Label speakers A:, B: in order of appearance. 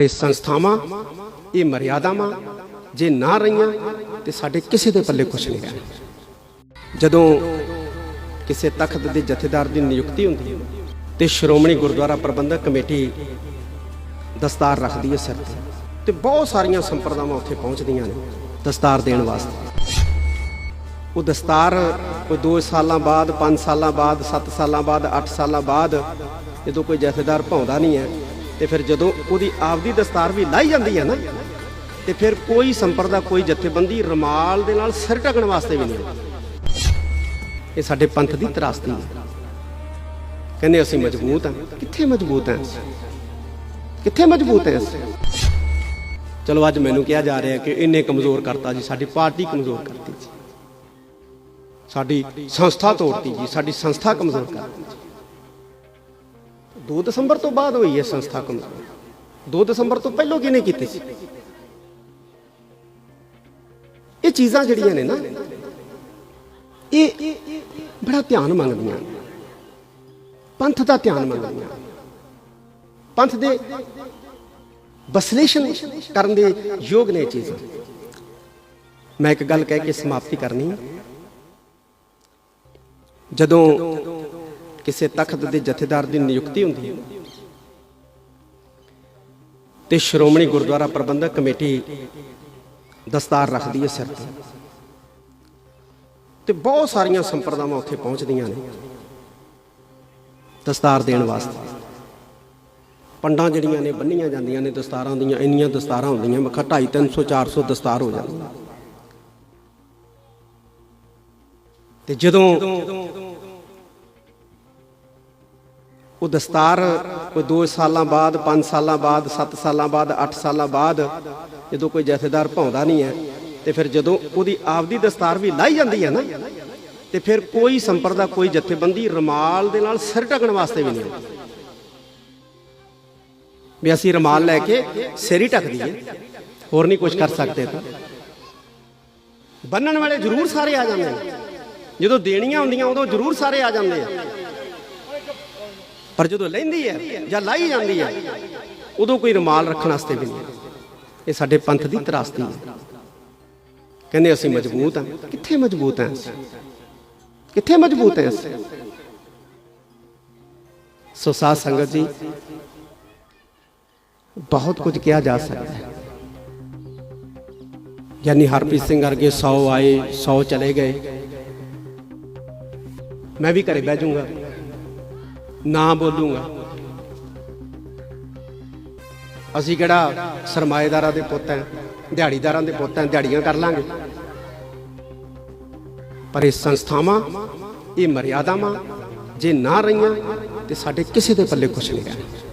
A: ਇਹ ਸੰਸਥਾਵਾਂ, ਇਹ ਮਰਿਆਦਾਵਾਂ, ਜੇ ਨਾ ਰਹੀਆਂ, ਤੇ ਸਾਡੇ ਕਿਸੇ ਦੇ ਪੱਲੇ ਕੁਝ ਨਹੀਂ ਰਹਿਣਾ। ਜਦੋਂ ਕਿਸੇ ਤਖਤ ਦੇ ਜਥੇਦਾਰ ਦੀ ਨਿਯੁਕਤੀ ਹੁੰਦੀ ਹੈ, ਤੇ ਸ਼੍ਰੋਮਣੀ ਗੁਰਦੁਆਰਾ ਪ੍ਰਬੰਧਕ ਕਮੇਟੀ ਦਸਤਾਰ ਰੱਖਦੀ ਹੈ ਸਿਰ ਤੇ ਤੇ ਬਹੁਤ ਸਾਰੀਆਂ ਸੰਪਰਦਾਵਾਂ ਉੱਥੇ ਪਹੁੰਚਦੀਆਂ ਨੇ ਦਸਤਾਰ ਦੇਣ ਵਾਸਤੇ। ਉਹ ਦਸਤਾਰ ਕੋਈ 2 ਸਾਲਾਂ ਬਾਅਦ 5 ਸਾਲਾਂ ਬਾਅਦ 7 ਸਾਲਾਂ ਬਾਅਦ 8 ਸਾਲਾਂ ਬਾਅਦ ਜਦੋਂ ਕੋਈ ਜਥੇਦਾਰ ਭਾਉਂਦਾ ਨਹੀਂ ਹੈ ਤੇ ਫਿਰ ਜਦੋਂ ਉਹਦੀ ਆਪਦੀ ਦਸਤਾਰ ਵੀ ਲਾਈ ਜਾਂਦੀ ਹੈ ਨਾ, ਤੇ ਫਿਰ ਕੋਈ ਸੰਪਰਦਾ ਕੋਈ ਜਥੇਬੰਦੀ ਰਮਾਲ ਦੇ ਨਾਲ ਸਿਰ ਢਕਣ ਵਾਸਤੇ ਵੀ ਨਹੀਂ ਇਹ ਸਾਡੇ ਪੰਥ ਦੀ ਤਰਾਸਦੀ ਹੈ। ਕਹਿੰਦੇ ਅਸੀਂ ਮਜ਼ਬੂਤ ਹਾਂ। ਕਿੱਥੇ ਮਜ਼ਬੂਤ ਹਾਂ ਕਿੱਥੇ ਮਜ਼ਬੂਤ ਹੈ ਚਲੋ ਅੱਜ ਮੈਨੂੰ ਕਿਹਾ ਜਾ ਰਿਹਾ ਕਿ ਇੰਨੇ ਕਮਜ਼ੋਰ ਕਰਤਾ ਜੀ, ਸਾਡੀ ਪਾਰਟੀ ਕਮਜ਼ੋਰ ਕਰਤੀ ਜੀ। ਸਾਡੀ ਸੰਸਥਾ ਤੋੜਤੀ ਜੀ, ਸਾਡੀ ਸੰਸਥਾ ਕਮਜ਼ੋਰ ਕਰਤੀ ਜੀ। 2 ਦਸੰਬਰ ਤੋਂ ਬਾਅਦ ਹੋਈ ਹੈ ਸੰਸਥਾ ਕਮਜ਼ੋਰ 2 ਦਸੰਬਰ ਤੋਂ ਪਹਿਲਾਂ ਕਿਹਨੇ ਕੀਤੀ ਸੀ? ਇਹ ਚੀਜ਼ਾਂ ਜਿਹੜੀਆਂ ਨੇ ਨਾ, ਇਹ ਬੜਾ ਧਿਆਨ ਮੰਗਦੀਆਂ ਪੰਥ ਦਾ ਧਿਆਨ ਮੰਗਦੀਆਂ ਪੰਥ ਦੇ ਵਿਸ਼ਲੇਸ਼ਣ ਕਰਨ ਦੇ ਯੋਗ ਨੇ ਇਹ ਚੀਜ਼ਾਂ। ਮੈਂ ਇੱਕ ਗੱਲ ਕਹਿ ਕੇ ਸਮਾਪਤੀ ਕਰਨੀ। ਜਦੋਂ ਕਿਸੇ ਤਖਤ ਦੇ ਜਥੇਦਾਰ ਦੀ ਨਿਯੁਕਤੀ ਹੁੰਦੀ ਹੈ। ਤੇ ਸ਼੍ਰੋਮਣੀ ਗੁਰਦੁਆਰਾ ਪ੍ਰਬੰਧਕ ਕਮੇਟੀ ਦਸਤਾਰ ਰੱਖਦੀ ਹੈ ਸਿਰ ਤੇ। ਤੇ ਬਹੁਤ ਸਾਰੀਆਂ ਸੰਪਰਦਾਵਾਂ ਉੱਥੇ ਪਹੁੰਚਦੀਆਂ ਨੇ ਦਸਤਾਰ ਦੇਣ ਵਾਸਤੇ। ਪੰਡਾਂ ਜਿਹੜੀਆਂ ਨੇ ਬੰਨੀਆਂ ਜਾਂਦੀਆਂ ਨੇ ਦਸਤਾਰਾਂ ਦੀਆਂ, ਇੰਨੀਆਂ ਦਸਤਾਰਾਂ ਹੁੰਦੀਆਂ ਮੱਖਾ 250 300 400 ਦਸਤਾਰ ਹੋ ਜਾਂਦੀ ਤੇ ਜਦੋਂ ਉਹ ਦਸਤਾਰ ਕੋਈ 2 ਸਾਲਾਂ ਬਾਅਦ 5 ਸਾਲਾਂ ਬਾਅਦ 7 ਸਾਲਾਂ ਬਾਅਦ 8 ਸਾਲਾਂ ਬਾਅਦ ਜਦੋਂ ਕੋਈ ਜਥੇਦਾਰ ਭਾਉਂਦਾ ਨਹੀਂ ਹੈ, ਤੇ ਫਿਰ ਜਦੋਂ ਉਹਦੀ ਆਪਦੀ ਦਸਤਾਰ ਵੀ ਲਾਈ ਜਾਂਦੀ ਹੈ ਨਾ, ਤੇ ਫਿਰ ਕੋਈ ਸੰਪਰਦਾ, ਕੋਈ ਜਥੇਬੰਦੀ ਰਮਾਲ ਦੇ ਨਾਲ ਸਿਰ ਢਕਣ ਵਾਸਤੇ ਵੀ ਨਹੀਂ ਆਉਂਦੀ। ਵੀ ਅਸੀਂ ਰਮਾਲ ਲੈ ਕੇ ਸਿਰ ਹੀ ਢੱਕਦੀ ਦਈਏ, ਹੋਰ ਨਹੀਂ ਕੁਝ ਕਰ ਸਕਦੇ ਤਾਂ। ਬੰਨਣ ਵਾਲੇ ਜ਼ਰੂਰ ਸਾਰੇ ਆ ਜਾਂਦੇ ਨੇ ਜਦੋਂ ਦੇਣੀਆਂ ਹੁੰਦੀਆਂ, ਉਦੋਂ ਜ਼ਰੂਰ ਸਾਰੇ ਆ ਜਾਂਦੇ ਆ। ਪਰ ਜਦੋਂ ਲੈਂਦੀ ਹੈ ਜਾਂ ਲਾਈ ਜਾਂਦੀ ਹੈ, ਉਦੋਂ ਕੋਈ ਰੁਮਾਲ ਰੱਖਣ ਵਾਸਤੇ ਵੀ ਨਹੀਂ। ਇਹ ਸਾਡੇ ਪੰਥ ਦੀ ਤਰਾਸਦੀ ਹੈ। ਕਹਿੰਦੇ ਅਸੀਂ ਮਜ਼ਬੂਤ ਹਾਂ। ਕਿੱਥੇ ਮਜ਼ਬੂਤ ਹਾਂ ਕਿੱਥੇ ਮਜ਼ਬੂਤ ਹਾਂ ਅਸੀਂ? ਸੋ ਸਾਧ ਸੰਗਤ ਜੀ, ਬਹੁਤ ਕੁਝ ਕਿਹਾ ਜਾ ਸਕਦਾ ਹੈ। ਯਾਨੀ ਹਰਪ੍ਰੀਤ ਸਿੰਘ ਵਰਗੇ 100 ਆਏ 100 ਚਲੇ ਗਏ। ਮੈਂ ਵੀ ਘਰੇ ਬਹਿ ਜਾਊਂਗਾ। ਨਾ ਬੋਲੂਗਾ। ਅਸੀਂ ਕਿਹੜਾ ਸਰਮਾਏਦਾਰਾਂ ਦੇ ਪੁੱਤ ਹੈ, ਦਿਹਾੜੀਦਾਰਾਂ ਦੇ ਪੁੱਤ ਹੈ, ਦਿਹਾੜੀਆਂ ਕਰ ਲਾਂਗੇ। ਪਰ ਇਹ ਸੰਸਥਾਵਾਂ, ਇਹ ਮਰਿਆਦਾਵਾਂ, ਜੇ ਨਾ ਰਹੀਆਂ, ਤੇ ਸਾਡੇ ਕਿਸੇ ਦੇ ਪੱਲੇ ਕੁਝ ਨਹੀਂ ਰਹਿਣਾ।